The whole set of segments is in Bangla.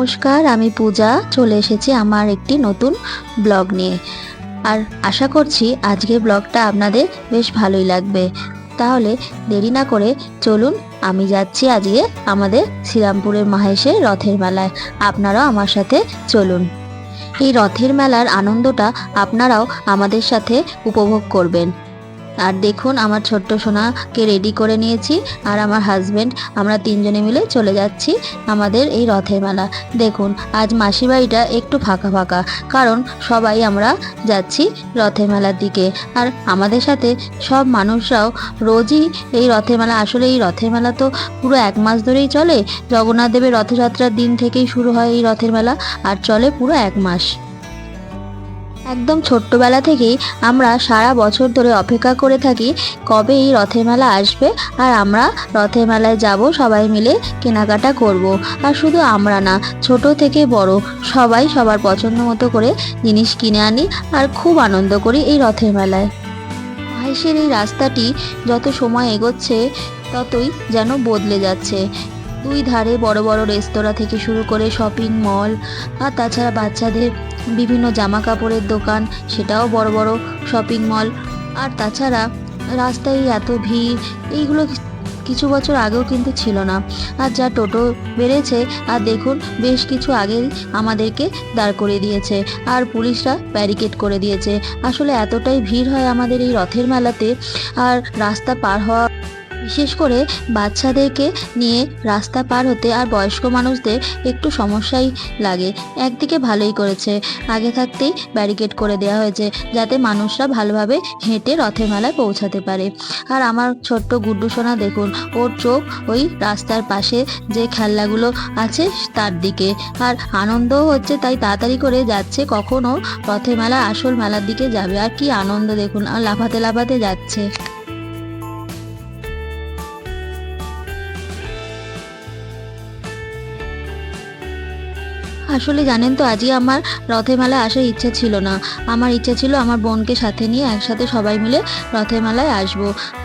নমস্কার, আমি পূজা। চলে এসেছি আমার একটি নতুন ব্লগ নিয়ে। আর আশা করছি আজকে ব্লগটা আপনাদের বেশ ভালোই লাগবে। তাহলে দেরি না করে চলুন, আমি যাচ্ছি আজকে আমাদের শ্রীরামপুরের মাহেশের রথের মেলায়। আপনারাও আমার সাথে চলুন। এই রথের মেলার আনন্দটা আপনারাও আমাদের সাথে উপভোগ করবেন। আর দেখুন, আমার ছোট্ট সোনাকে রেডি করে নিয়েছি আর আমার হাজবেন্ড আমরা তিনজনে মিলে চলে যাচ্ছি আমাদের এই রথের মেলা। দেখুন, আজ মাসির বাড়িটা একটু ফাঁকা ফাঁকা, কারণ সবাই আমরা যাচ্ছি রথের মেলার দিকে। আর আমাদের সাথে সব মানুষরাও রোজই এই রথের মেলা, আসলে এই রথের মেলা তো পুরো এক মাস ধরেই চলে। জগন্নাথ দেবের রথযাত্রার দিন থেকেই শুরু হয় এই রথের মেলা, আর চলে পুরো এক মাস। একদম ছোট্টবেলা থেকেই আমরা সারা বছর ধরে অপেক্ষা করে থাকি কবে এই রথের মেলা আসবে আর আমরা রথের মেলায় যাব সবাই মিলে কেনাকাটা করব। আর শুধু আমরা না, ছোট থেকে বড় সবাই সবার পছন্দ মতো করে জিনিস কিনে আনি আর খুব আনন্দ করি এই রথের মেলায় মহেশের এই রাস্তাটি যত সময় এগোচ্ছে, ততই যেন বদলে যাচ্ছে দুই ধারে বড় বড় রেস্তোরাঁ থেকে শুরু করে শপিং মল আর তাছাড়া বাচ্চাদের বিভিন্ন জামা কাপড়ের দোকান, সেটাও বড় বড় শপিং মল আর তাছাড়া রাস্তায় এত ভিড়, এইগুলো কিছু বছর আগেও কিন্তু ছিল না। আর যা টোটো বেড়েছে, আর দেখুন, বেশ কিছু আগেই আমাদেরকে দাঁড় করে দিয়েছে। আর পুলিশরা ব্যারিকেড করে দিয়েছে। আসলে এতটাই ভিড় হয় আমাদের এই রথের মেলাতে। আর রাস্তা পার হওয়া বিশেষ করে বাচ্চাদেরকে নিয়ে রাস্তা পার হতে আর বয়স্ক মানুষদের একটু সমস্যাই লাগে। একদিকে ভালোই করেছে, আগে থাকতেই ব্যারিকেড করে দেওয়া হয়েছে, যাতে মানুষরা ভালোভাবে হেঁটে রথের মেলায় পৌঁছাতে পারে। আর আমার ছোট্ট গুড্ডু সোনা দেখুন, ওর চোখ ওই রাস্তার পাশে যে খেলনাগুলো আছে তার দিকে। আর আনন্দও হচ্ছে তাই তাড়াতাড়ি করে যাচ্ছে কখন রথের মেলা আসল মেলার দিকে যাবে। আর কি আনন্দ দেখুন, আর লাফাতে লাফাতে যাচ্ছে। আসলে জানেন তো আজকে আমার রথের মেলায় আসার ইচ্ছা ছিল না। আমার ইচ্ছা ছিল আমার বোনকে সাথে নিয়ে একসাথে সবাই মিলে রথের মেলায় আসব।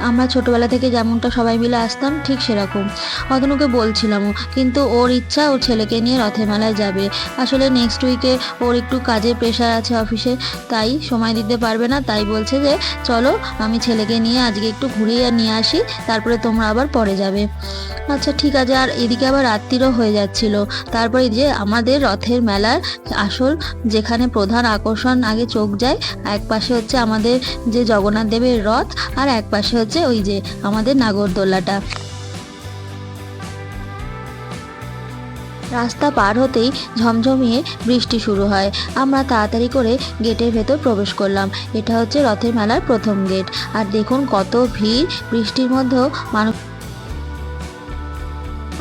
আমরা ছোটোবেলা থেকে যেমনটা সবাই মিলে আসতাম, ঠিক সেরকম। অতনুকে বলছিলামও কিন্তু ওর ইচ্ছা ওর ছেলেকে নিয়ে রথের মেলায় যাবে। আসলে নেক্সট উইকে ওর একটু কাজের প্রেশার আছে অফিসে তাই সময় দিতে পারবে না। তাই বলছে যে, চলো, আমি ছেলেকে নিয়ে আজকে একটু ঘুরিয়ে নিয়ে আসি, তারপরে তোমরা আবার পরে যাবে। আচ্ছা ঠিক আছে, আর এদিকে আবার রাত্রিরও হয়ে যাচ্ছিল। তারপরে যে আমাদের রথের মেলার আসল যেখানে প্রধান আকর্ষণ আগে চোখ যায়, এক পাশে হচ্ছে আমাদের যে জগন্নাথ দেবের রথ আর এক পাশে হচ্ছে ওই যে আমাদের নাগরদোল্লাটা। রাস্তা পার হতেই ঝমঝমিয়ে বৃষ্টি শুরু হয়। আমরা তাড়াতাড়ি করে গেটের ভেতর প্রবেশ করলাম। এটা হচ্ছে রথের মেলার প্রথম গেট। আর দেখুন কত ভিড়। বৃষ্টির মধ্যেও মানুষ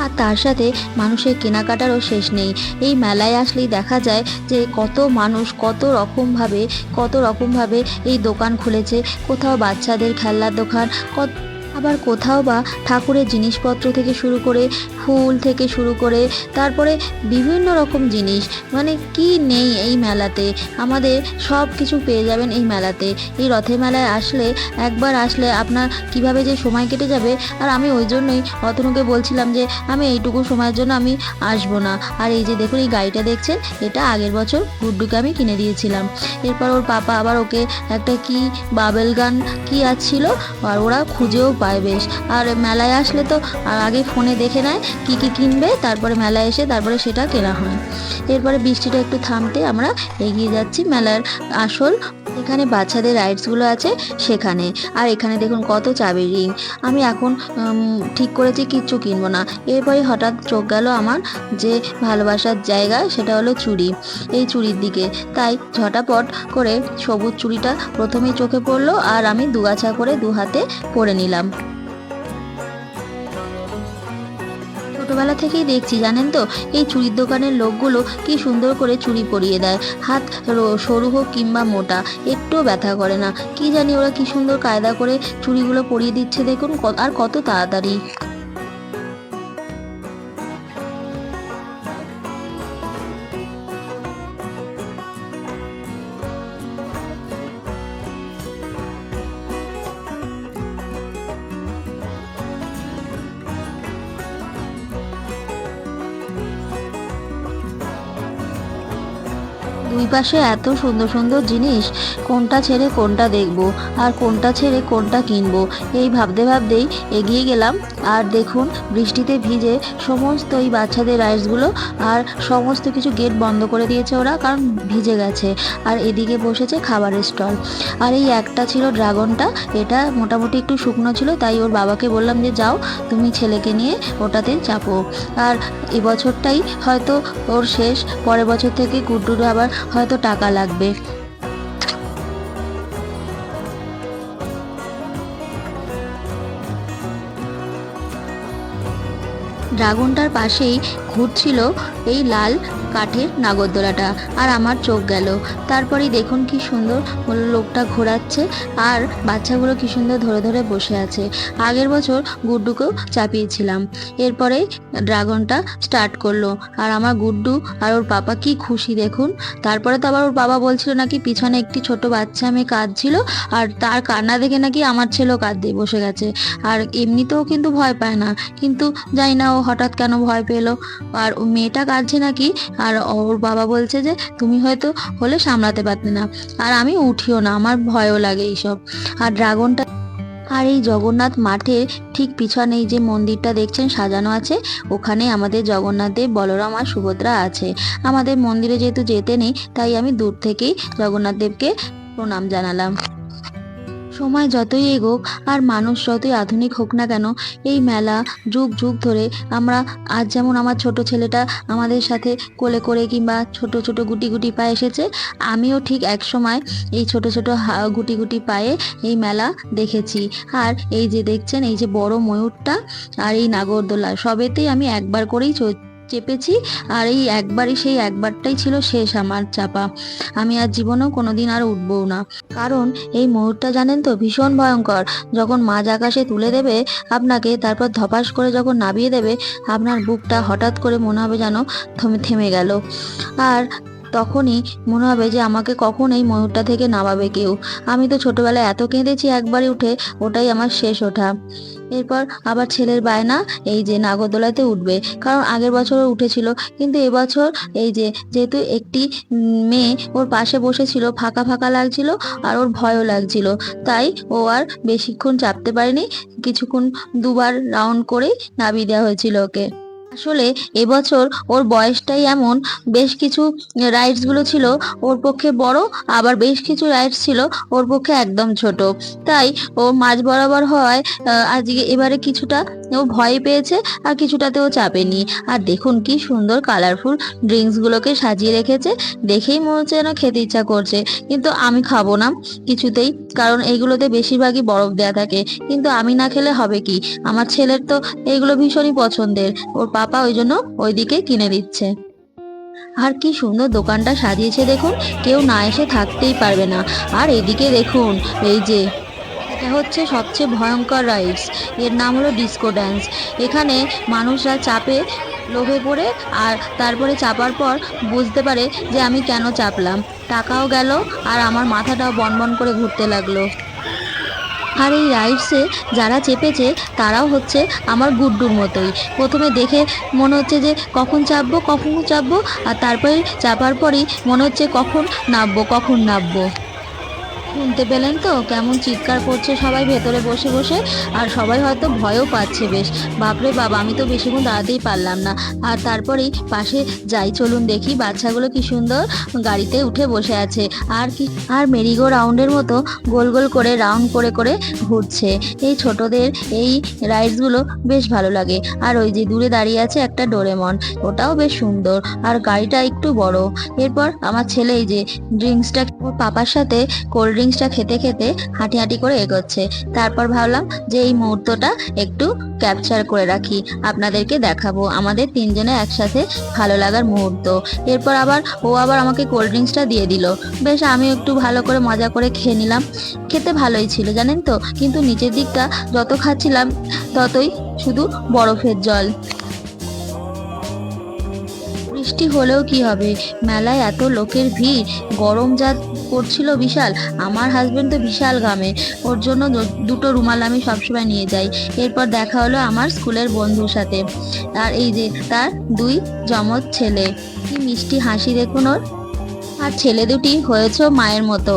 আর তার সাথে মানুষের কেনাকাটারও শেষ নেই। এই মেলায় আসলেই দেখা যায় যে কত মানুষ কত রকমভাবে কত রকমভাবে এই দোকান খুলেছে। কোথাও বাচ্চাদের খেলনার দোকান, কত আবার কোথাও বা ঠাকুরের জিনিসপত্র থেকে শুরু করে ফুল থেকে শুরু করে তারপরে বিভিন্ন রকম জিনিস। মানে কি নেই এই মেলাতে? আমাদের সব কিছু পেয়ে যাবেন এই মেলাতে। এই রথের মেলায় আসলে, একবার আসলে আপনার কীভাবে যে সময় কেটে যাবে? আর আমি ওই জন্যই অতনুকে বলছিলাম যে, আমি এইটুকু সময়ের জন্য আমি আসব না। আর এই যে দেখুন, এই গাড়িটা দেখছেন এটা আগের বছর গুড্ডুকে আমি কিনে দিয়েছিলাম। এরপর ওর পাপা আবার ওকে একটা কি বাবেল গান, কি আছিল আর ওরা খুঁজেও পায় বেশ। আর মেলায় আসলে তো আগে ফোনে দেখে নেয় কী কী কিনবে, তারপরে মেলায় এসে তারপরে সেটা কেনা হয়। এরপরে বৃষ্টিটা একটু থামতে আমরা এগিয়ে যাচ্ছি মেলার আসল এখানে বাচ্চাদের রাইডসগুলো আছে সেখানে। আর এখানে দেখুন কত চাবি রিং আমি এখন ঠিক করেছি কিচ্ছু কিনবো না। এরপরে হঠাৎ চোখ গেল আমার যে ভালোবাসার জায়গা, সেটা হলো চুড়ি, এই চুড়ির দিকে। তাই ঝটাপট করে সবুজ চুড়িটা প্রথমেই চোখে পড়ল আর আমি দুগাছা করে দু হাতে পরে নিলাম। ছোটবেলা থেকেই দেখছি, জানেন তো? এই চুড়ির দোকানের লোকগুলো কি সুন্দর করে চুড়ি পরিয়ে দেয়। হাত সরু হোক কিংবা মোটা একটু ব্যথা করে না। কি জানি ওরা কি সুন্দর কায়দা করে চুড়িগুলো পরিয়ে দিচ্ছে দেখুন আর কত তাড়াতাড়ি। পাশে এত সুন্দর সুন্দর জিনিস, কোনটা ছেড়ে কোনটা দেখব, আর কোনটা ছেড়ে কোনটা কিনবো, এই ভাবতে ভাবতেই এগিয়ে গেলাম আর দেখুন, বৃষ্টিতে ভিজে সমস্ত এই বাচ্চাদের রাইডসগুলো আর সমস্ত কিছু গেট বন্ধ করে দিয়েছে ওরা কারণ ভিজে গেছে। আর এদিকে বসেছে খাবারের স্টল। আর এই একটা ছিল ড্রাগনটা, এটা মোটামুটি একটু শুকনো ছিল, তাই ওর বাবাকে বললাম যে, যাও, তুমি ছেলেকে নিয়ে ওটাতে চাপো। আর এবছরটাই হয়তো ওর শেষ, পরের বছর থেকে গুড্ডুর আবার হয়তো টাকা লাগবে। ড্রাগনটার পাশেই ঘুরছিল এই লাল কাঠের নাগরদোলাটা। আর আমার চোখ গেল। তারপরেই দেখুন কি সুন্দর লোকটা ঘোরাচ্ছে আর বাচ্চাগুলো কি সুন্দর ধরে ধরে বসে আছে। আগের বছর গুড্ডুকেও চাপিয়েছিলাম। এরপরে ড্রাগনটা স্টার্ট করল। আর আমার গুড্ডু আর ওর পাপা কি খুশি দেখুন। তারপরে তো আবার ওর বাবা বলছিল নাকি পিছনে একটি ছোট বাচ্চা মেয়ে কাঁদছিল আর তার কান্না দেখে নাকি আমার ছেলেও কাঁদতে বসে গেছে। আর এমনিতেও কিন্তু ভয় পায় না। কিন্তু জানি না ও হঠাৎ কেন ভয় পেল। আর মেয়েটা কাঁদছে নাকি? আর ওর বাবা বলছে যে, তুমি হয়তো হলে সামলাতে পারতে না। আর আমি উঠিও না, আমার ভয়ও লাগে এইসব। আর ড্রাগনটা আর এই জগন্নাথ মাঠের ঠিক পিছনে এই যে মন্দিরটা দেখছেন, সাজানো আছে, ওখানে আমাদের জগন্নাথ দেব, বলরাম আর সুভদ্রা আছে। আমাদের মন্দিরে যেহেতু যেতে নেই, তাই আমি দূর থেকেই জগন্নাথ দেবকে প্রণাম জানালাম। সময় যতই এগোক আর মানুষ যতই আধুনিক হোক না কেন, এই মেলা যুগ যুগ ধরে আমরা আজ যেমন আমার ছোট ছেলেটা আমাদের সাথে কোলে করে কিংবা ছোট ছোট গুটি গুটি পায়ে এসেছে, আমিও ঠিক এক সময় এই ছোট ছোট গুটি গুটি পায়ে এই মেলা দেখেছি। আর এই যে দেখছেন, এই যে বড় ময়ূরটা আর এই নাগরদোলা, সবেতেই আমি একবার করেই চেপেছি, আর এই একবারই সেই একবারটাই ছিল শেষ আমার চাপা। আমি আর জীবনেও কোনোদিন আর উঠবও না। কারণ এই ময়ূরটা জানেন তো ভীষণ ভয়ঙ্কর। যখন মাঝ আকাশে তুলে দেবে আপনাকে, তারপর ধপাস করে যখন নামিয়ে দেবে, আপনার বুকটা হঠাৎ করে মনে হবে যেন থমে, থেমে গেল। আর তখনই মনে হবে যে আমাকে কখন এই ময়ূরটা থেকে নামাবে কেউ। আমি তো ছোটবেলায় এত কেঁদেছি একবারই উঠে, ওটাই আমার শেষ ওঠা। এরপর আবার ছেলের বায়না এই যে নাগরদোলাতে উঠবে। কারণ আগের বছরও উঠেছিল, কিন্তু এবছর এই যে যেহেতু একটি মেয়ে ওর পাশে বসেছিল, ফাঁকা ফাঁকা লাগছিল আর ওর ভয়ও লাগছিল। তাই ও আর বেশিক্ষণ চাপতে পারেনি, কিছুক্ষণ দুবার রাউন্ড করে নামিয়ে দেওয়া হয়েছিল ওকে। আসলে এবছর ওর বয়সটাই এমন, বেশ কিছু রাইডসগুলো ছিল ওর পক্ষে বড়, আবার বেশ কিছু রাইডস ছিল ওর পক্ষে একদম ছোট। তাই ও মাঝ বরাবর হওয়ায় আজকে এবারে কিছুটা ও ভয় পেয়েছে আর কিছুটাতেও চাপেনি। আর দেখুন কি সুন্দর কালারফুল ড্রিঙ্কস গুলোকে সাজিয়ে রেখেছে, দেখেই মনে হচ্ছে যেন খেতে ইচ্ছা করছে। কিন্তু আমি খাব না কিছুতেই, কারণ এইগুলোতে বেশিরভাগই বরফ দেওয়া থাকে। কিন্তু আমি না খেলে হবে কি? আমার ছেলের তো এইগুলো ভীষণই পছন্দের। ওর পাপা ওই জন্য ওইদিকে কিনে দিচ্ছে। আর কি সুন্দর দোকানটা সাজিয়েছে দেখুন, কেউ না এসে থাকতেই পারবে না। আর এদিকে দেখুন, এই যে, এটা হচ্ছে সবচেয়ে ভয়ঙ্কর রাইডস এর নাম হলো ডিস্কো ড্যান্স এখানে মানুষরা চাপে লোভে পড়ে আর তারপরে চাপার পর বুঝতে পারে যে আমি কেন চাপলাম। টাকাও গেল আর আমার মাথাটাও বনবন করে ঘুরতে লাগল। আর এই রাইডসে যারা চেপেছে, তারাও হচ্ছে আমার গুড্ডুর মতোই। প্রথমে দেখে মনে হচ্ছে যে কখন চাপবো কখন চাপবো, আর তারপরে চাপার পরেই মনে হচ্ছে কখন নামবো কখন নামবো। শুনতে পেলেন তো? কেমন চিৎকার করছে সবাই ভেতরে বসে বসে। আর সবাই হয়তো ভয়ও পাচ্ছে বেশ। বাপরে বাবা আমি তো বেশিক্ষণ দাঁড়াতেই পারলাম না। আর তারপরেই পাশে যাই, চলুন দেখি বাচ্চাগুলো কি সুন্দর গাড়িতে উঠে বসে আছে। আর কি, আর মেরিগো রাউন্ডের মতো গোল গোল করে, রাউন্ড করে করে ঘুরছে। এই ছোটদের এই রাইডসগুলো বেশ ভালো লাগে। আর ওই যে দূরে দাঁড়িয়ে আছে একটা ডোরেমন, ওটাও বেশ সুন্দর। আর গাড়িটা একটু বড়। এরপর আমার ছেলে এই যে ড্রিঙ্কসটা ওর পাপার সাথে কোল্ড ড্রিঙ্কসটা খেতে খেতে হাঁটি হাঁটি করে এগোচ্ছে। তারপর ভাবলাম যে এই মুহূর্তটা একটু ক্যাপচার করে রাখি। আপনাদেরকে দেখাবো। আমাদের তিনজনে একসাথে ভালো লাগার মুহূর্ত। এরপর আবার ও আবার আমাকে কোল্ড ড্রিঙ্কসটা দিয়ে দিল। বেশ আমি একটু ভালো করে মজা করে খেয়ে নিলাম। খেতে ভালোই ছিল, জানেন তো? কিন্তু নিচের দিকটা যত খাচ্ছিলাম, ততই শুধু বরফের জল। বৃষ্টি হলেও কি হবে? মেলায় এত লোকের ভিড়, গরম যা করছিল বিশাল, আমার হাজব্যান্ড তো বিশাল ঘামে। ওর জন্য দুটো রুমাল আমি সবসময় নিয়ে যাই। এরপর দেখা হলো আমার স্কুলের বন্ধুর সাথে। আর এই যে, তার দুই জমজ ছেলে। কি মিষ্টি হাসি দেখুন ওর। আর ছেলে দুটি হয়েছ মায়ের মতো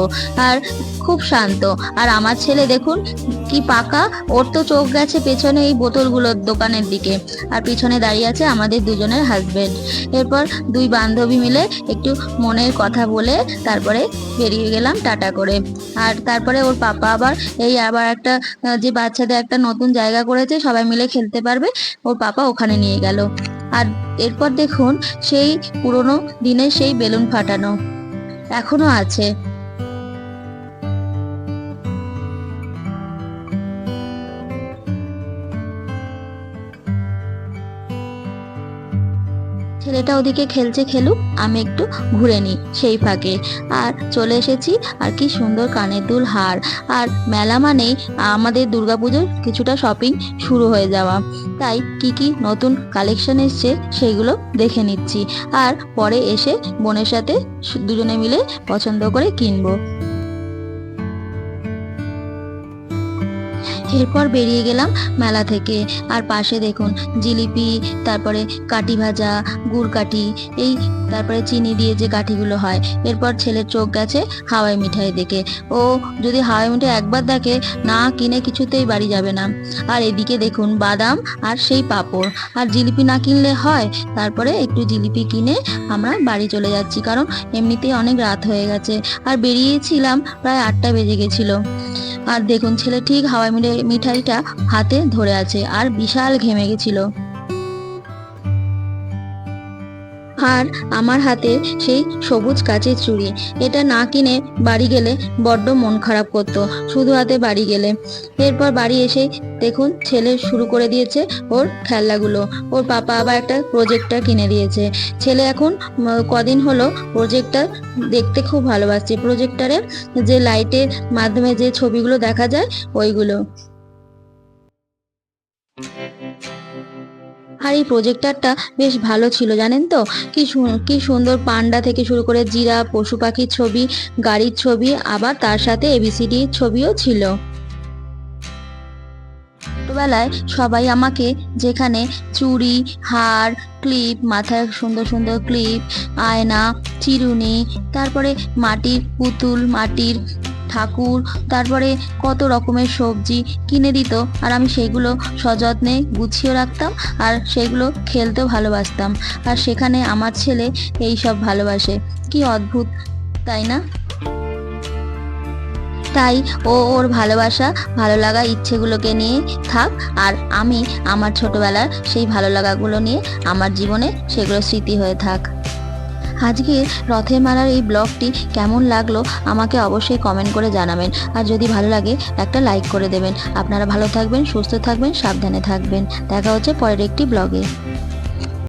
আর খুব শান্ত। আর আমার ছেলে দেখুন কি পাকা, ওর তো চোখ গেছে পেছনে এই বোতলগুলোর দোকানের দিকে। আর পিছনে দাঁড়িয়ে আছে আমাদের দুজনের হাজবেন্ড এরপর দুই বান্ধবী মিলে একটু মনের কথা বলে তারপরে বেরিয়ে গেলাম টাটা করে। আর তারপরে ওর পাপা আবার এই আবার একটা, যে বাচ্চাদের একটা নতুন জায়গা করেছে, সবাই মিলে খেলতে পারবে, ওর পাপা ওখানে নিয়ে গেল। আর এরপর দেখুন সেই পুরনো দিনের সেই বেলুন ফাটানো। এখনও আছে। ছেলেটা ওদিকে খেলছে খেলুক, আমি একটু ঘুরে নিই সেই ফাঁকে। আর চলে এসেছি, আর কি সুন্দর কানের দুল হার। আর মেলা মানেই আমাদের দুর্গাপুজোর কিছুটা শপিং শুরু হয়ে যাওয়া। তাই কি কি নতুন কালেকশন এসছে সেইগুলো দেখে নিচ্ছি। আর পরে এসে বোনের সাথে দুজনে মিলে পছন্দ করে কিনবো। এরপর বেরিয়ে গেলাম মেলা থেকে। আর পাশে দেখুন জিলিপি, তারপরে কাঠি ভাজা, গুড় কাঠি, এই তারপরে চিনি দিয়ে যে কাঠিগুলো হয়। এরপর ছেলের চোখ গেছে হাওয়াই মিঠাই দেখে। ও যদি হাওয়াই মিঠাই একবার দেখে, না কিনে কিছুতেই বাড়ি যাবে না। আর এদিকে দেখুন বাদাম আর সেই পাঁপড়। আর জিলিপি না কিনলে হয়, তারপরে একটু জিলিপি কিনে আমরা বাড়ি চলে যাচ্ছি। কারণ এমনিতেই অনেক রাত হয়ে গেছে। আর বেরিয়েছিলাম প্রায় আটটা বেজে গেছিল। আর দেখুন ছেলে ঠিক হাওয়াই মিঠাই মিঠাইটা হাতে ধরে আছে আর বিশাল ঘেমে গেছিল। আর আমার হাতে সেই সবুজ কাচের চুড়ি। এটা না কিনে বাড়ি গেলে বড্ড মন খারাপ করতো, শুধু হাতে বাড়ি গেলে। এরপর বাড়ি এসে দেখুন, ছেলে শুরু করে দিয়েছে ওর খেলনাগুলো। ওর পাপা আবার একটা প্রজেক্টর কিনে দিয়েছে। ছেলে এখন কদিন হলো প্রজেক্টর দেখতে খুব ভালোবাসছে। প্রজেক্টরে যে লাইটের মাধ্যমে যে ছবিগুলো দেখা যায়, ওইগুলো। আর এই প্রজেক্টরটা বেশ ভালো ছিল, জানেন তো? কি কি সুন্দর পান্ডা থেকে শুরু করে জিরা, পশু পাখির ছবি, গাড়ির ছবি, আবার তার সাথে এবিসিডি ছবিও ছিল। ছোটবেলায় সবাই আমাকে যেখানে চুড়ি, হার, ক্লিপ, মাথায় সুন্দর সুন্দর ক্লিপ, আয়না, চিরুনি, তারপরে মাটির পুতুল, মাটির ঠাকুর, তারপরে কত রকমের সবজি কিনে দিত, আর আমি সেগুলো সযত্নে গুছিয়ে রাখতাম, আর সেগুলো খেলতেও ভালোবাসতাম। আর সেখানে আমার ছেলে এই সব ভালোবাসে। কি অদ্ভুত, তাই না? তাই ও ওর ভালোবাসা, ভালো লাগা ইচ্ছেগুলোকে নিয়ে থাক, আর আমি আমার ছোটবেলার সেই ভালো লাগাগুলো নিয়ে আমার জীবনে সেগুলো স্মৃতি হয়ে থাক। আজকে রথের মালার এই ব্লগটি কেমন লাগল আমাকে অবশ্যই কমেন্ট করে জানাবেন। আর যদি ভালো লাগে, একটা লাইক করে দেবেন। আপনারা ভালো থাকবেন, সুস্থ থাকবেন, সাবধানে থাকবেন। দেখা হচ্ছে পরের একটি ব্লগে।